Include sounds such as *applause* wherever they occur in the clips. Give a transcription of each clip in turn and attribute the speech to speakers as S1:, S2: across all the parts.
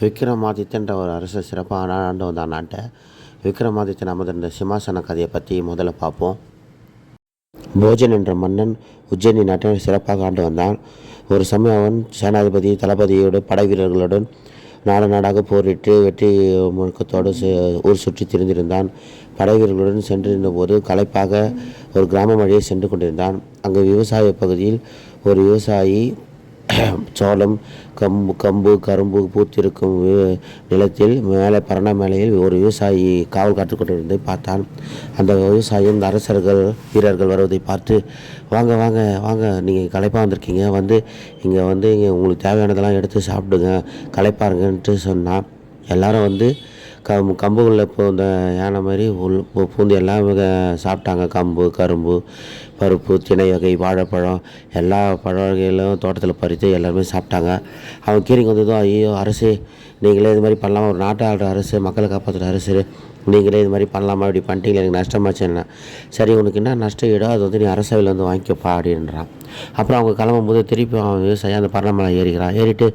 S1: விக்ரமாதித்தன்ற ஒரு அரசர் சிறப்பாக ஆண்டு. வந்தான் நாட்டை விக்ரமாதித்தன் அமர்ந்திருந்த சிம்மாசன கதையை பற்றி முதல்ல பார்ப்போம். போஜன் என்ற மன்னன் உஜ்ஜயினி நாட்டை சிறப்பாக ஆண்டு வந்தான். ஒரு சமயம் அவன் சேனாதிபதி தளபதியோடு படை வீரர்களுடன் நாடு நாடாக போரிட்டு வெற்றி முழக்கத்தோடு ஊர் சுற்றி திரிந்திருந்தான். படை வீரர்களுடன் சென்றிருந்தபோது களைப்பாக ஒரு கிராமம் வழியே சென்று கொண்டிருந்தான். அங்கு விவசாய பகுதியில் ஒரு விவசாயி *clears throat* சோளம் கம்பு கம்பு கரும்பு பூத்திருக்கும் நிலத்தில் மேலே பரண மேலையில் ஒரு விவசாயி காவல் காத்து கொண்டிருந்ததை பார்த்தான். அந்த விவசாயி இந்த அரசர்கள் வீரர்கள் வருவதை பார்த்து வாங்க வாங்க வாங்க நீங்கள் களைப்பாக வந்திருக்கீங்க. வந்து இங்கே வந்து இங்கே உங்களுக்கு தேவையானதெல்லாம் எடுத்து சாப்பிடுங்க களைப்பாருங்கன்ட்டு சொன்னான். எல்லாரும் வந்து கம் கம்புகளில் இப்போ இந்த யானை மாதிரி உள் பூந்து எல்லாம் சாப்பிட்டாங்க. கம்பு கரும்பு பருப்பு திணை வகை வாழைப்பழம் எல்லா பழ வகைகளும் தோட்டத்தில் பறித்து எல்லாருமே சாப்பிட்டாங்க. அவன் கீரிங்க வந்ததும் ஐயோ அரசு நீங்களே இது மாதிரி பண்ணலாமா? ஒரு நாட்டை ஆடுற அரசு மக்களை காப்பாற்றுற அரசு நீங்களே இது மாதிரி பண்ணலாமா? இப்படி பண்ணிட்டீங்களே எனக்கு நஷ்டமாச்சு என்ன? சரி உனக்கு என்ன நஷ்டம் ஈடோ அது வந்து நீ அரசவையில் வந்து வாங்கிக்கப்பா அப்படின்றான். அப்புறம் அவங்க கிளம்பும்போது திருப்பி அவன் விவசாயி அந்த பரணமலை ஏறிக்கிறான் ஏறிட்டு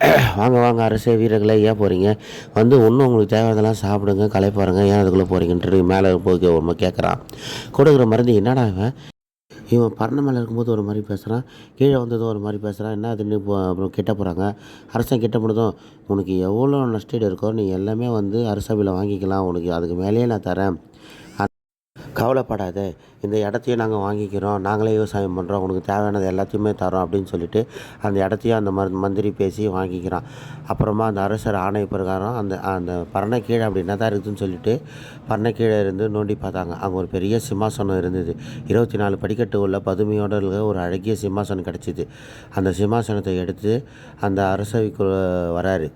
S1: *clears throat* வாங்க வாங்க அரசே வீரர்களே ஏன் போகிறீங்க வந்து ஒன்றும் உங்களுக்கு தேவையானதெல்லாம் சாப்பிடுங்க கலை பாருங்க ஏன் அதுக்குள்ளே போகிறீங்கன்ட்டு மேலே போய் ஒரு கேட்குறான் கொடுக்குற மருந்து என்னடா இவன்? இவன் மேலே இருக்கும்போது ஒரு மாதிரி பேசுகிறான் கீழே வந்ததும் ஒரு மாதிரி பேசுகிறான் என்ன அதுன்னு அப்புறம் கெட்ட போகிறாங்க அரசன் கிட்ட போனதும் உனக்கு எவ்வளோ நஷ்டீடு இருக்கோ நீ எல்லாமே வந்து அரசவையில் வாங்கிக்கலாம் உனக்கு அதுக்கு மேலேயே நான் தரேன். கவலைப்படாத. இந்த இடத்தையும் நாங்கள் வாங்கிக்கிறோம். நாங்களே விவசாயம் பண்ணுறோம் உனக்கு தேவையானது எல்லாத்தையுமே தரோம் அப்படின்னு சொல்லிட்டு அந்த இடத்தையும் அந்த மரு மந்திரி பேசி வாங்கிக்கிறான். அப்புறமா அந்த அரசர் ஆணை பிரகாரம் அந்த அந்த பரணை கீழே அப்படி என்ன தான் இருக்குதுன்னு சொல்லிட்டு பரணை கீழே இருந்து நோண்டி பார்த்தாங்க. அங்கே ஒரு பெரிய சிம்மாசனம் இருந்தது. இருபத்தி நாலு படிக்கட்டு உள்ள பதுமையோட இருக்க ஒரு அழகிய சிம்மாசனம் கிடச்சிது. அந்த சிம்மாசனத்தை எடுத்து அந்த அரசவைக்கு வராரு.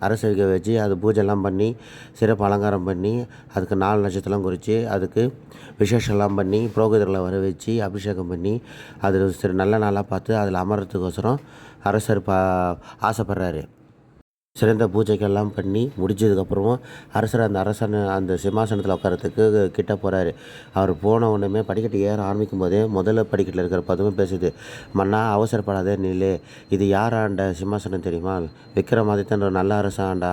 S1: அரசவைக்கு வச்சு அது பூஜைலாம் பண்ணி சிறப்பு அலங்காரம் பண்ணி அதுக்கு நாலு நட்சத்திரம் குறித்து அதுக்கு விசேஷம்லாம் பண்ணி புரோகிதர்களை வர வச்சு அபிஷேகம் பண்ணி அது சிறு நல்ல நாளாக பார்த்து அதில் அமர்றதுக்கோசரம் அரசர் பா ஆசைப்பட்றாரு. சிறந்த பூஜைகள்லாம் பண்ணி முடிஞ்சதுக்கப்புறமும் அரசர் அந்த அரசன் அந்த சிம்மாசனத்தில் உட்காரத்துக்கு கிட்ட போகிறாரு அவர் போன உடனே படிக்கட்டு ஏற ஆரம்பிக்கும் போதே முதல்ல படிக்கட்டில் இருக்கிற பதுமை பேசுது மன்னா அவசரப்படாதே நில்லு இது யார் ஆண்ட சிம்மாசனம் தெரியுமா? விக்ரமாதித்தன்ற நல்ல அரசன் ஆண்ட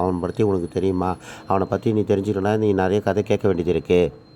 S1: அவன் பற்றி உனக்கு தெரியுமா? அவனை பற்றி நீ தெரிஞ்சுக்கணும்னா நீ நிறைய கதை கேட்க வேண்டியது இருக்குது